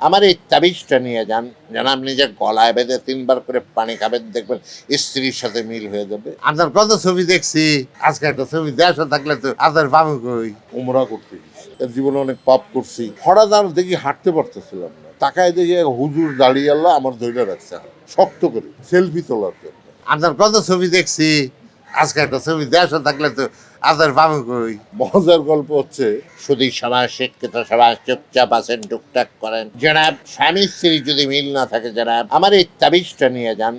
আমার এই তাবিজটা নিয়ে যান যেন আপনি যে গলায় বেঁধে তিনবার করে পানি খাবেন দেখবেন স্ত্রীর সাথে মিল হয়ে যাবে। আপনার কত ছবি দেখছি? আজকে একটা ছবি দেশ থাকলে তো আপনার বাবু কই? উমরা করতে জীবনে অনেক পাপ করছি। হঠাৎ দাঁড় দেখি হাঁটতে পারতেছিলাম না। তাকায় দেখি হুজুর দাঁড়িয়ে আল্লাহ আমার ধৈর্য রাখছে। শক্ত করে সেলফি তোলার জন্য। আপনার কত ছবি দেখছি? আজকে একটা ছবি দেশ থাকলে তো আপনার বাবু কই? মজার গল্প হচ্ছে সুদী সমাজ শিক্ষিত সমাজ চুপচাপ আছেন, টুকটাক করেন। জনাব স্বামী স্ত্রী যদি মিল না থাকে, জনাব, আমার এই তাবিজটা নিয়ে যান।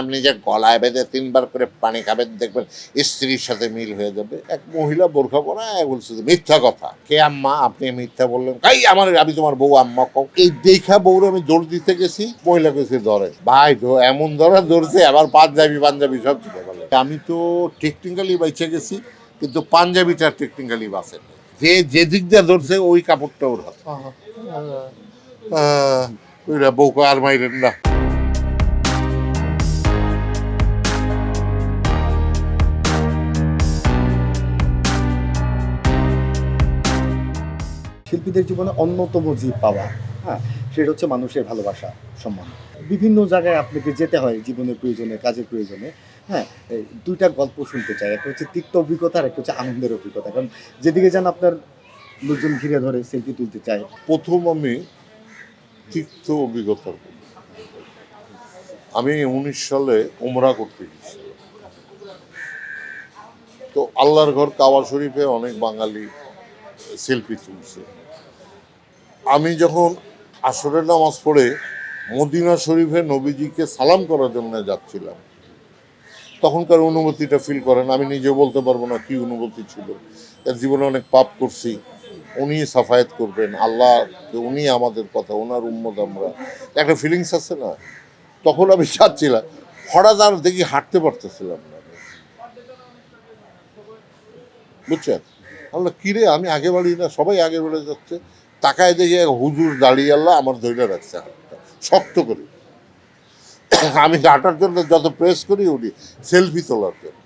আপনি যে গলায় বেঁধে তিনবার করে পানি খাবেন, দেখবেন স্ত্রীর সাথে মিল হয়ে যাবে। এক মহিলা বোরখা পরা বলছে মিথ্যা কথা। কে আম্মা? আপনি মিথ্যা বললেন। এই আমার, আমি তোমার বউ আম্মা কও? এই দেখা বউরে আমি দৌড় দিতে গেছি, মহিলা কেছে ধরে। ভাই তো এমন ধরা ধরছে আবার পাঞ্জাবি পাঞ্জাবি সব চিনে বলে আমি তো টেকনিক্যালি বাইচে গেছি কিন্তু পাঞ্জাবিটা টেকনিক্যালি বাসে যে যে দিক দিয়ে ধরছে ওই কাপড়টা ওর হাতে। বউকে আর মাইরেন না। শিল্পীদের জীবনে অন্যতম যে পাওয়া হ্যাঁ সেটা হচ্ছে মানুষের ভালোবাসা, সম্মান। বিভিন্ন জায়গায় আপনাকে যেতে হয় জীবনের প্রয়োজনে, কাজের প্রয়োজনে হ্যাঁ দুইটা গল্প শুনতে চাই। একটা হচ্ছে তিক্ত অভিজ্ঞতা আর একটা হচ্ছে আনন্দের অভিজ্ঞতা। কারণ যেদিকে যান আপনার লোকজন ঘিরে ধরে, সেলফি তুলতে চায়। প্রথম আমি তিক্ত অভিজ্ঞতা। আমি উনিশ সালে উমরা করতে গেছি তো আল্লাহর ঘর কাওয়া শরীফে অনেক বাঙালি সেলফি তুলছে। আমি যখন আসরের নামাজ পড়ে মদিনা শরীফে নবীজিকে সালাম করার জন্য যাচ্ছিলাম, তখনকার অনুভূতিটা ফিল করেন, আমি নিজে বলতে পারব না কি অনুভূতি ছিল। এর জীবনে অনেক পাপ করছি, উনি সাফায়াত করবেন, আল্লাহ উনি আমাদের কথা ওনার উম্মত আমরা। একটা ফিলিংস আছে না? তখন আমি চাচ্ছিলাম হঠাৎ আর দেখি হাঁটতে পারতেছিলাম না। বুঝছেন? আল্লাহ, কিরে? আমি আগে বাড়ি না, সবাই আগে বেড়ে যাচ্ছে। তাকায় দেখি এক হুজুর দাঁড়িয়ে আল্লাহ আমার ধৈর্য রাখছে হাতটা। শক্ত করে। আমি হাঁটার জন্য যত প্রেস করি উনি সেলফি তোলার জন্য।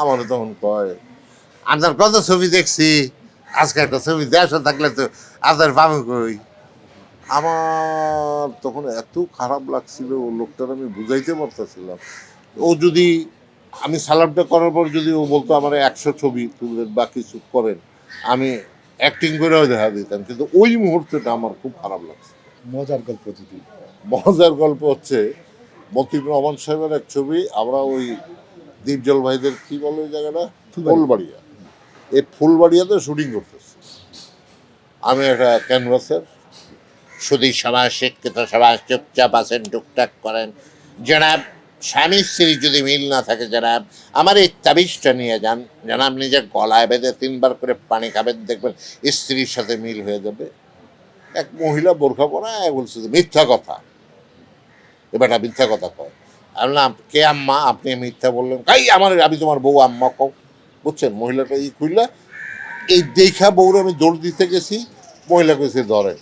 আমারও তখন কয় আপনার কত ছবি দেখছি? আজকে একটা ছবি দেশ থাকলে তো আপনার বাবু কই? আমার তখন এত খারাপ লাগছিল, ও লোকটার আমি বুঝাইতে পারতেছিলাম। ও যদি আমি সালামটা করার পর যদি ও বলতো আমার একশো ছবি তুলবেন বা কিছু করেন আমি অ্যাক্টিং করেও দেখা দিতাম। কিন্তু ওই মুহূর্তটা আমার খুব খারাপ লাগছে। মজার গল্প যদি। মজার গল্প হচ্ছে মতিউর রহমান সাহেবের এক ছবি আমরা ওই দীপজল ভাইদের কি বলে ওই জায়গাটা? ফুলবাড়িয়া। এই ফুলবাড়িয়াতে শুটিং করতেছে। আমি একটা ক্যানভাসের সুদী সমাজ শিক্ষিত সমাজ চুপচাপ আছেন টুকটাক করেন। জনাব স্বামী স্ত্রী যদি মিল না থাকে যারা আমার এই তাবিজটা নিয়ে যান। যেন আপনি যে গলায় বেঁধে তিনবার করে পানি খাবেন, দেখবেন স্ত্রীর সাথে মিল হয়ে যাবে। এক মহিলা বোরখা পরা বলছে মিথ্যা কথা। এবারটা মিথ্যা কথা কয়। আমি বললাম, কে আম্মা? আপনি মিথ্যা বললেন কাই আমার, আমি তোমার বউ আম্মা কও। বুঝছেন? মহিলাটা ই খুললা এই দেখা বউরে আমি দৌড় দিতে গেছি, মহিলা কইছে ধরে।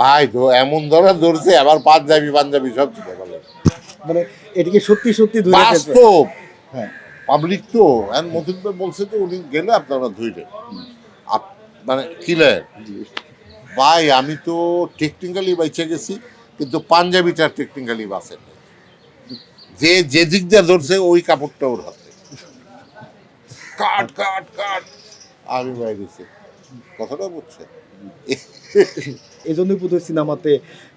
ভাই তো এমন ধরা ধরছে আবার পাঞ্জাবি পাঞ্জাবি সব বলে মানে এটিকে সত্যি সত্যি ধরে ফেলবে। বাস্তব। হ্যাঁ। পাবলিক তো এখন মতিন ভাই বলছে তো উনি গেলে আপনারা ধুইলেন মানে কিলেন জি। ভাই আমি তো টেকনিক্যালি বাইচে গেছি কিন্তু পাঞ্জাবিটা টেকনিক্যালি বাসে। যে যে দিক দিয়ে ধরছে ওই কাপড়টা ওর হাতে কাট কাট কাট। আমি বাইরেছি কথাটা বুঝছে এই জন্যই বোধহয় সিনেমাতে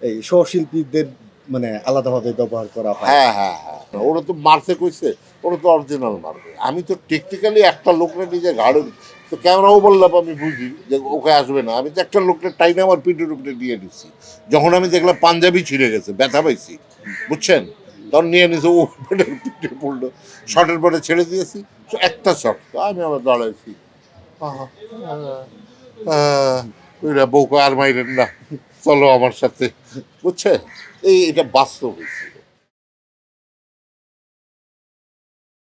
এই সহশিল্পীদের মানে আলাদাভাবে ব্যবহার করা হয়। হ্যাঁ হ্যাঁ হ্যাঁ। ওরা তো মারতে কইছে ওরা তো অরিজিনাল মারবে। আমি তো টেকনিক্যালি একটা লোকরা নিজে ঘাড়ে তো ক্যামেরাও বললাম আমি বুঝি যে ওকে আসবে না। আমি তো একটা লোকটা টাইনে আমার পিঠের উপরে দিয়ে দিচ্ছি। যখন আমি দেখলাম পাঞ্জাবি ছিঁড়ে গেছে ব্যথা পাইছি বুঝছেন? তখন নিয়ে নিছে ও পেটের পিঠে পড়ল। শটের পরে ছেড়ে দিয়েছি একটা শট আমি আবার দাঁড়াইছি। বউকে আর মাইরেন না। চলো আমার সাথে। বুঝছে? এই এটা বাস্তব হয়েছে।